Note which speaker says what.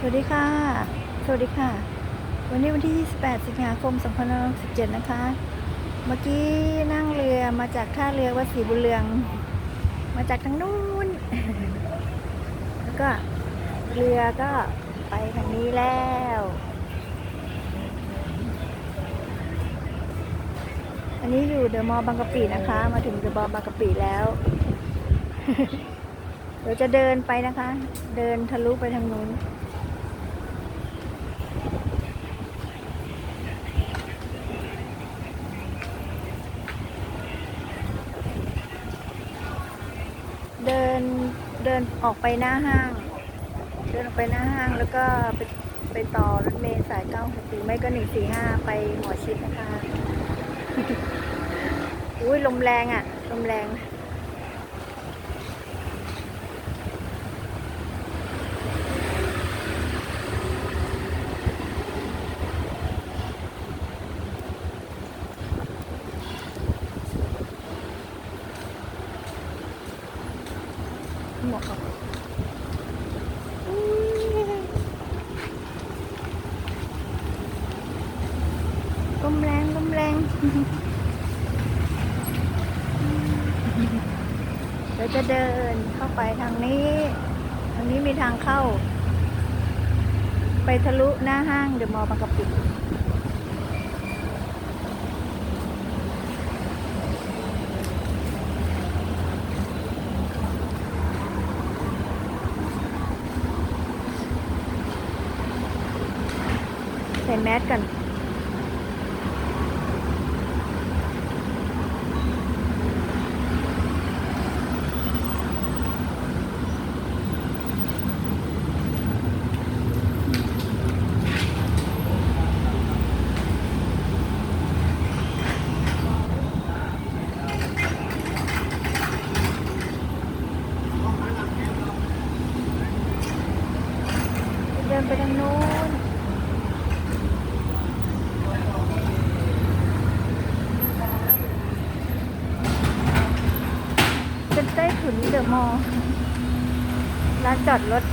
Speaker 1: สวัสดีค่ะ สวัสดีค่ะ วันนี้วันที่ 28 สิงหาคม 2567 นะคะ เมื่อกี้นั่งเรือมาจากท่าเรือวัดศรีบุญเรือง มาจากทางนู้น แล้วก็เรือก็ไปทางนี้แล้วอันนี้อยู่เดอะมอลล์บางกะปินะคะ มาถึงเดอะมอลล์บางกะปิแล้ว เดี๋ยวจะเดินไปนะคะ เดินทะลุไปทางนู้น เดิน เดินออกไปหน้าห้าง เดินออกไปหน้าห้างแล้วก็ไปไปต่อรถเมล์สายเก้าหกสี่ไม่ก็หนึ่งสี่ห้าไปหมอชิดนะคะ อุ้ยลมแรงอะ ลมแรง หมวกออกอุ๊ยลมแรงลมแรงเดี๋ยวจะเดินเข้าไปทางนี้ ทางนี้มีทางเข้า ไปทะลุหน้าห้างเดอะมอลล์บางกะปิ ใส่แมสกันเดินไปทางนู้น เป็นใต้ถุนเดอะมอลล์ร้านจอดรถ